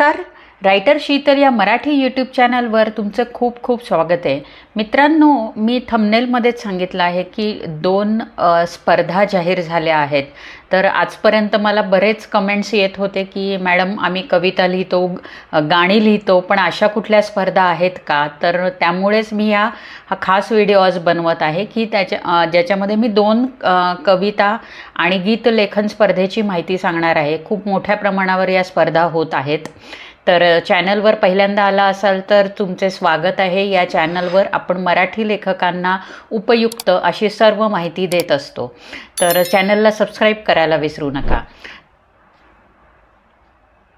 Oscar writer Sheetal या Marathi YouTube चॅनलवर तुमचं खूप खूप स्वागत आहे. मित्रांनो मी थंबनेलमध्येच सांगितलं आहे की दोन स्पर्धा जाहीर झाल्या आहेत. तर आजपर्यंत मला बरेच कमेंट्स येत होते की मॅडम आम्ही कविता लिहितो गाणी लिहितो पण अशा कुठल्या स्पर्धा आहेत का? तर त्यामुळेच मी या हा खास व्हिडिओ आज बनवत आहे की त्याच्या ज्याच्यामध्ये मी दोन कविता आणि गीत लेखन स्पर्धेची माहिती सांगणार आहे. खूप मोठ्या प्रमाणावर या स्पर्धा होत आहेत. तर चॅनलवर पहिल्यांदा आला असाल तर तुमचे स्वागत आहे. या चॅनलवर आपण मराठी लेखकांना उपयुक्त अशी सर्व माहिती देत असतो. तर चॅनलला सबस्क्राईब करायला विसरू नका.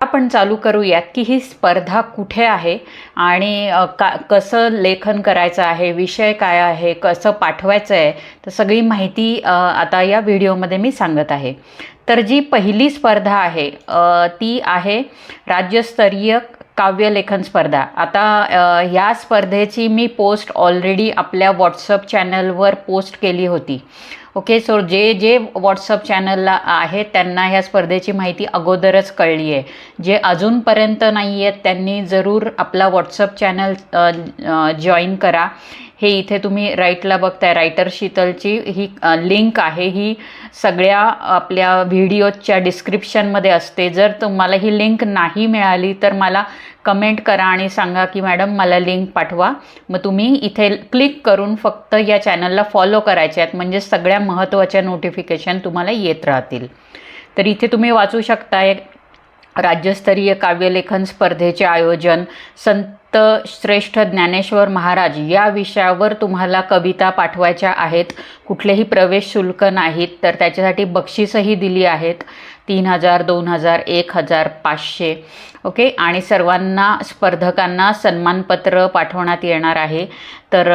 आपण चालू करूयात की ही स्पर्धा कुठे आहे आणि का कसं लेखन करायचं आहे विषय काय आहे कसं पाठवायचं आहे तर सगळी माहिती आता या व्हिडिओमध्ये मी सांगत आहे. तर जी पहिली स्पर्धा आहे ती आहे राज्यस्तरीय काव्यलेखन स्पर्धा. आता ह्या स्पर्धेची मी पोस्ट ऑलरेडी आपल्या व्हॉट्सअप चॅनलवर पोस्ट केली होती. ओके सो जे जे व्हॉट्सअप चॅनलला आहे त्यांना ह्या स्पर्धेची माहिती अगोदरच कळली आहे जे अजूनपर्यंत नाही आहेत त्यांनी जरूर आपला व्हॉट्सअप चॅनल जॉईन करा. हे इथे तुम्ही राईटला बघताय. रायटर शीतलची ही लिंक आहे. ही सगळ्या आपल्या व्हिडिओच्या डिस्क्रिप्शनमध्ये असते. जर तुम्हाला ही लिंक नाही मिळाली तर मला कमेंट करा आणि सांगा की मॅडम मला लिंक पाठवा. मग तुम्ही इथे क्लिक करून फक्त या चॅनलला फॉलो करायचे आहेत. म्हणजे सगळ्या महत्त्वाच्या नोटिफिकेशन तुम्हाला येत राहतील. तर इथे तुम्ही वाचू शकताय राज्यस्तरीय काव्यलेखन स्पर्धेचे आयोजन संत श्रेष्ठ ज्ञानेश्वर महाराज या विषयावर तुम्हाला कविता पाठवायच्या आहेत. कुठलेही प्रवेश शुल्क नाहीत तर त्याच्यासाठी बक्षीसही दिली आहेत. तीन हजार दोन हजार एक हजार पाचशे. ओके? आणि सर्वांना स्पर्धकांना सन्मानपत्र पाठवण्यात येणार आहे. तर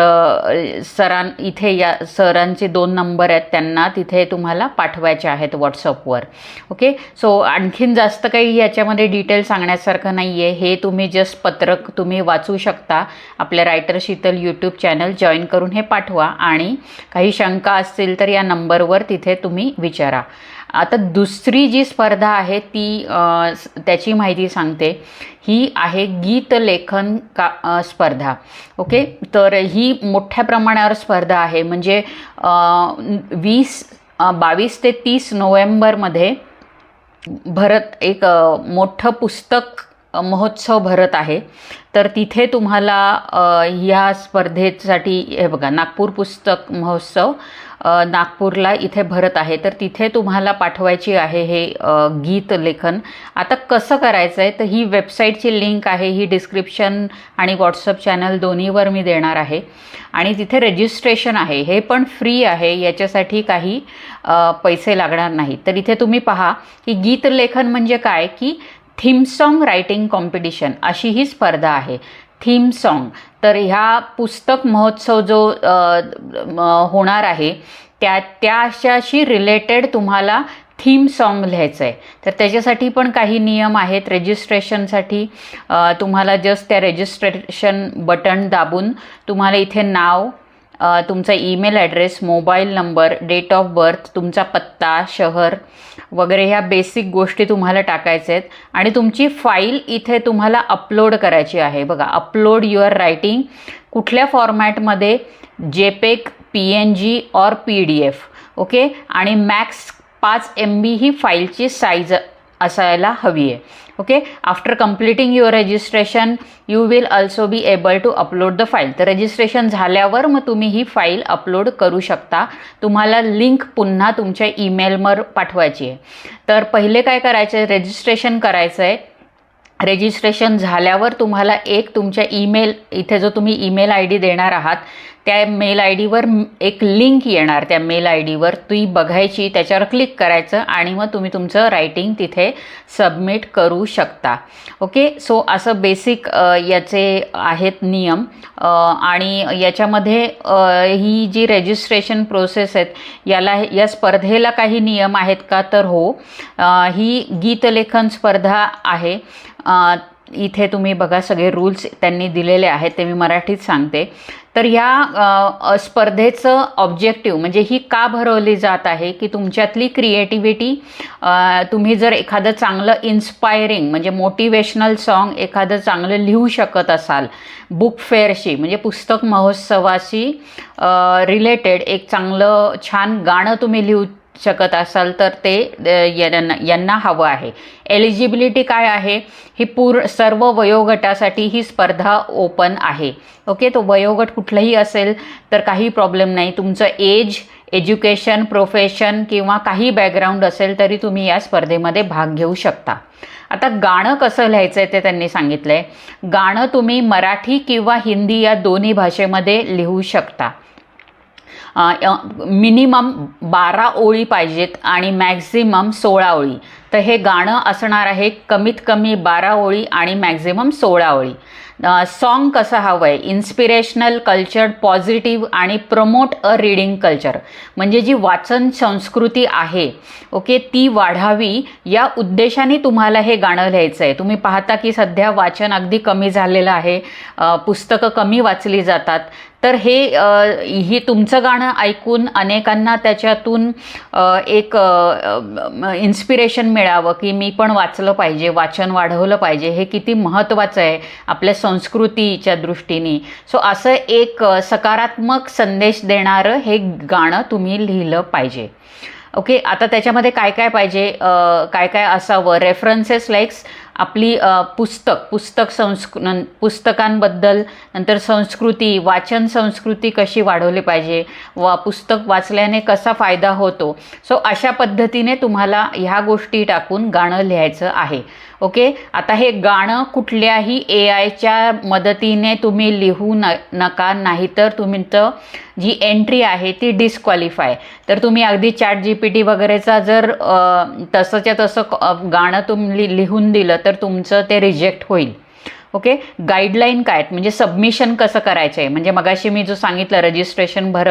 सरां इथे या सरांचे दोन नंबर आहेत त्यांना. तिथे तुम्हाला पाठवायचे आहेत व्हॉट्सअपवर ओके? सो आणखीन जास्त काही याच्यामध्ये डिटेल सांगण्यासारखं नाही आहे हे तुम्ही जस्ट पत्रक तुम्ही वाचू शकता. आपल्या writer Sheetal YouTube channel join करून हे पाठवा. आणि काही शंका असतील तर या नंबरवर तिथे तुम्ही विचारा. आता दुसरी जी स्पर्धा आहे ती त्याची माहिती सांगते. ही आहे गीत लेखन का स्पर्धा. ओके? तर ही मोठ्या प्रमाणावर स्पर्धा आहे. म्हणजे वीस बावीस ते तीस नोव्हेंबरमध्ये भरत एक मोठं पुस्तक महोत्सव भरत आहे. तर तिथे तुम्हाला ह्या स्पर्धेसाठी हे बघा नागपूर पुस्तक महोत्सव नागपूरला इथे भरत आहे. तर तिथे तुम्हाला पाठवायची आहे हे गीत लेखन. आता कसं करायचं आहे तर ही वेबसाईटची लिंक आहे ही डिस्क्रिप्शन आणि व्हॉट्सअप चॅनल दोन्हीवर मी देणार आहे. आणि तिथे रजिस्ट्रेशन आहे. हे पण फ्री आहे. याच्यासाठी काही पैसे लागणार नाही तर इथे तुम्ही पहा की गीत लेखन म्हणजे काय? की थीम सॉन्ग रायटिंग कॉम्पिटिशन अशी ही स्पर्धा आहे. Theme song. तर ह्या पुस्तक महोत्सव जो होणार आहे त्या त्याच्याशी रिलेटेड तुम्हाला थीम सॉन्ग लिहायचं आहे तर त्याच्यासाठी पण काही नियम आहेत रजिस्ट्रेशनसाठी तुम्हाला जस्ट त्या रजिस्ट्रेशन बटन दाबून तुम्हाला इथे नाव तुमचा email address mobile number date of birth तुमचा पत्ता शहर वगैरे ह्या बेसिक गोष्टी तुम्हाला टाकायच्या आहेत. आणि तुमची फाईल इथे तुम्हाला अपलोड करायची आहे. बघा अपलोड युअर रायटिंग कुठल्या फॉर्मॅटमध्ये? JPEG P N G or P D F. Okay? आणि मॅक्स पाच एम बी ही फाईलची साईज असायला हवी आहे. Okay after completing your registration you will also be able to upload the file तर रजिस्ट्रेशन झाल्यावर मग तुम्ही ही फाईल अपलोड करू शकता. तुम्हाला लिंक पुन्हा तुमच्या ईमेलवर पाठवायची आहे. तर पहिले काय करायचं आहे रजिस्ट्रेशन करायचं आहे रजिस्ट्रेशन झाल्यावर तुम्हाला एक तुमच्या ईमेल इथे जो तुम्ही ईमेल आय डी देणार आहात त्या मेल आय डीवर एक लिंक येणार. त्या मेल आय डीवर ती बघायची त्याच्यावर क्लिक करायचं आणि मग तुम्ही तुमचं रायटिंग तिथे सबमिट करू शकता. ओके सो असं बेसिक याचे आहेत नियम. आणि याच्यामध्ये ही जी रजिस्ट्रेशन प्रोसेस आहेत याला या स्पर्धेला काही नियम आहेत का? तर हो. ही गीतलेखन स्पर्धा आहे. इथे तुम्ही बघा सगळे रूल्स त्यांनी दिलेले आहेत ते मी मराठीत सांगते. तर ह्या स्पर्धेचं ऑब्जेक्टिव्ह म्हणजे ही का भरवली जात आहे की तुमच्यातली क्रिएटिव्हिटी तुम्ही जर एखादं चांगलं इन्स्पायरिंग म्हणजे मोटिवेशनल सॉन्ग एखादं चांगलं लिहू शकत असाल बुक फेअरशी म्हणजे पुस्तक महोत्सवाशी रिलेटेड एक चांगलं छान गाणं तुम्ही लिहू शकत असाल तर ते यांना यांना हवं आहे. एलिजिबिलिटी काय आहे? ही पूर सर्व वयोगटासाठी ही स्पर्धा ओपन आहे. ओके तो वयोगट कुठलंही असेल तर काही प्रॉब्लेम नाही. तुमचं एज एज्युकेशन प्रोफेशन किंवा काही बॅकग्राऊंड असेल तरी तुम्ही या स्पर्धेमध्ये भाग घेऊ शकता. आता गाणं कसं लिहायचं आहे ते त्यांनी सांगितलं आहे गाणं तुम्ही मराठी किंवा हिंदी या दोन्ही भाषेमध्ये लिहू शकता. मिनिमम बारा ओळी पाहिजेत आणि मॅक्झिमम सोळा ओळी. तर हे गाणं असणार आहे कमीत कमी बारा ओळी आणि मॅक्झिमम सोळा ओळी. सॉन्ग कसं हवं आहे इन्स्पिरेशनल कल्चर पॉझिटिव्ह आणि प्रमोट अ रीडिंग कल्चर म्हणजे जी वाचन संस्कृती आहे ओके ती वाढावी या उद्देशाने तुम्हाला हे गाणं लिहायचं आहे तुम्ही पाहता की सध्या वाचन अगदी कमी झालेलं आहे पुस्तकं कमी वाचली जातात. तर हे हे ही तुमचं गाणं ऐकून अनेकांना त्याच्यातून एक इन्स्पिरेशन मिळावं की मी पण वाचलं पाहिजे वाचन वाढवलं पाहिजे हे किती महत्त्वाचं आहे. आपल्या संस्कृतीच्या दृष्टीने. सो असं एक सकारात्मक संदेश देणारं हे गाणं तुम्ही लिहिलं पाहिजे. ओके आता त्याच्यामध्ये काय काय पाहिजे? काय काय असावं? रेफरन्सेस लाईक्स आपली पुस्तक पुस्तक संस्कृ नं- पुस्तकांबद्दल नंतर संस्कृती वाचन संस्कृती कशी वाढवली पाहिजे वा पुस्तक वाचल्याने कसा फायदा होतो. सो अशा पद्धतीने तुम्हाला ह्या गोष्टी टाकून गाणं लिहायचं आहे. ओके? आता हे गाणं कुठल्याही ए आयच्या मदतीने तुम्ही लिहू न नका नाहीतर तुमचं जी एंट्री आहे ती डिस्क्वालिफाय तर तुम्ही अगदी चॅट जी पी टी वगैरेचा जर तसंच्या तसं गाणं तुम्ही लिहून दिलं तर तुमचं ते रिजेक्ट होईल. ओके गाईडलाईन काय आहेत? म्हणजे सबमिशन कसं करायचं आहे? म्हणजे मगाशी मी जो सांगितलं रजिस्ट्रेशन भर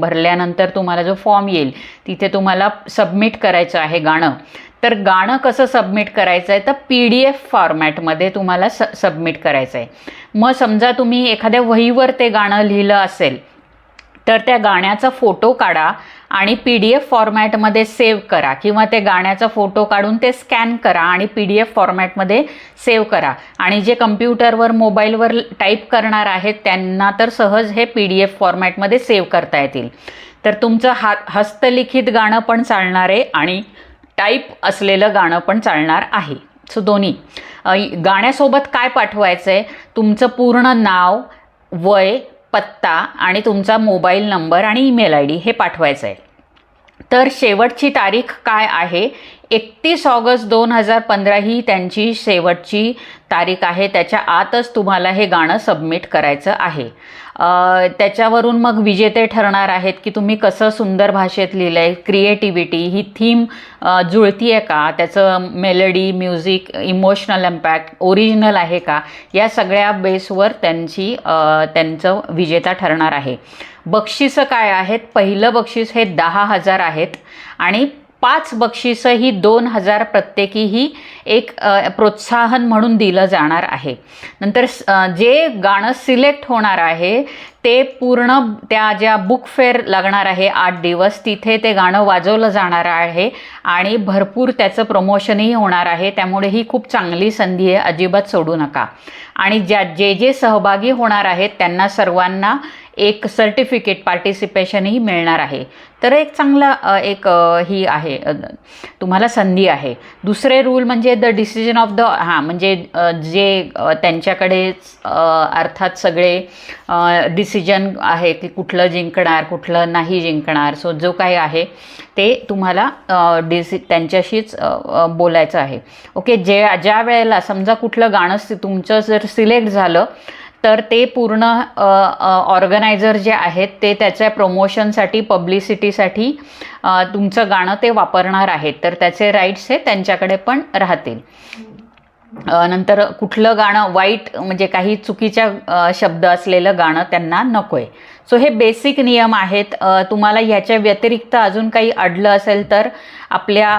भरल्यानंतर तुम्हाला जो फॉर्म येईल तिथे तुम्हाला सबमिट करायचं आहे गाणं. तर गाणं कसं सबमिट करायचं आहे? तर पी डी एफ फॉर्मॅटमध्ये तुम्हाला स सबमिट करायचं आहे. मग समजा तुम्ही एखाद्या वहीवर ते गाणं लिहिलं असेल तर त्या गाण्याचा फोटो काढा आणि पी डी एफ फॉर्मॅटमध्ये सेव्ह करा किंवा ते गाण्याचा फोटो काढून ते स्कॅन करा आणि पी डी एफ फॉर्मॅटमध्ये सेव्ह करा. आणि जे कम्प्युटरवर मोबाईलवर टाईप करणार आहेत त्यांना तर सहज हे पी डी एफ फॉर्मॅटमध्ये सेव्ह करता येतील. तर तुमचं हा हस्तलिखित गाणं पण चालणार आहे आणि टाईप असलेलं गाणं पण चालणार आहे. सो दोन्ही. गाण्यासोबत काय पाठवायचं आहे तुमचं पूर्ण नाव वय पत्ता आणि तुमचा मोबाईल नंबर आणि ईमेल आय डी हे पाठवायचं आहे तर शेवटची तारीख काय आहे? एकतीस ऑगस्ट दोन हजार पंधरा ही त्यांची शेवटची तारीख आहे. त्याच्या आतच तुम्हाला हे गाणं सबमिट करायचं आहे. त्याच्यावरून मग विजेते ठरणार आहेत की तुम्ही कसं सुंदर भाषेत लिहिलं आहे क्रिएटिव्हिटी ही थीम जुळती आहे का? त्याचं melody music emotional impact original आहे का? या सगळ्या बेसवर त्यांची त्यांचं विजेता ठरणार आहे. बक्षिसं काय आहेत? पहिलं बक्षीस हे दहा हजार आहेत आणि पाच बक्षिसं ही दोन हजार प्रत्येकीही एक प्रोत्साहन म्हणून दिलं जाणार आहे. नंतर जे गाणं सिलेक्ट होणार आहे ते पूर्ण त्या ज्या बुक फेअर लागणार आहे आठ दिवस तिथे ते गाणं वाजवलं जाणार आहे आणि भरपूर त्याचं प्रमोशनही होणार आहे. त्यामुळे ही खूप चांगली संधी आहे अजिबात सोडू नका. आणि ज्या जे जे सहभागी होणार आहेत त्यांना सर्वांना एक सर्टिफिकेट पार्टिसिपेशनही मिळणार आहे. तर एक चांगला एक ही आहे. तुम्हाला संधी आहे. दुसरे रूल म्हणजे द डिसिजन ऑफ द हां म्हणजे जे त्यांच्याकडेच त्यांच्याकडे अर्थात सगळे डिसिजन आहे की कुठलं जिंकणार कुठलं नाही जिंकणार. सो जो काही आहे ते तुम्हाला डिसि त्यांच्याशीच बोलायचं आहे. ओके जे ज्या वेळेला समजा कुठलं गाणं तुमचं जर सिलेक्ट झालं तर ते पूर्ण ऑर्गनायझर जे आहेत ते त्याच्या प्रमोशनसाठी पब्लिसिटीसाठी तुमचं गाणं ते वापरणार आहेत. तर त्याचे राईट्स हे त्यांच्याकडे पण राहतील. नंतर कुठलं गाणं वाईट म्हणजे काही चुकीच्या शब्द असलेलं गाणं त्यांना नको आहे सो हे बेसिक नियम आहेत. तुम्हाला ह्याच्या व्यतिरिक्त अजून काही अडलं असेल तर आपल्या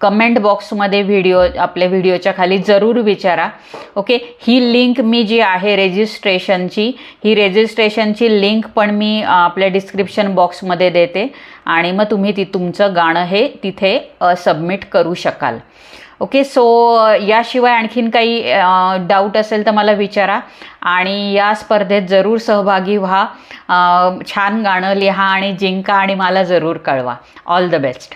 कमेंट बॉक्समध्ये व्हिडिओ आपल्या व्हिडिओच्या खाली जरूर विचारा. ओके ही लिंक मी जी आहे रेजिस्ट्रेशनची ही रेजिस्ट्रेशनची लिंक पण मी आपल्या डिस्क्रिप्शन बॉक्समध्ये देते. आणि मग तुम्ही ती तुमचं गाणं हे तिथे सबमिट करू शकाल. ओके सो uh, याशिवाय आणखीन काही uh, डाऊट असेल तर मला विचारा. आणि या स्पर्धेत जरूर सहभागी व्हा. Uh, छान गाणं लिहा आणि जिंका आणि मला जरूर कळवा. All the best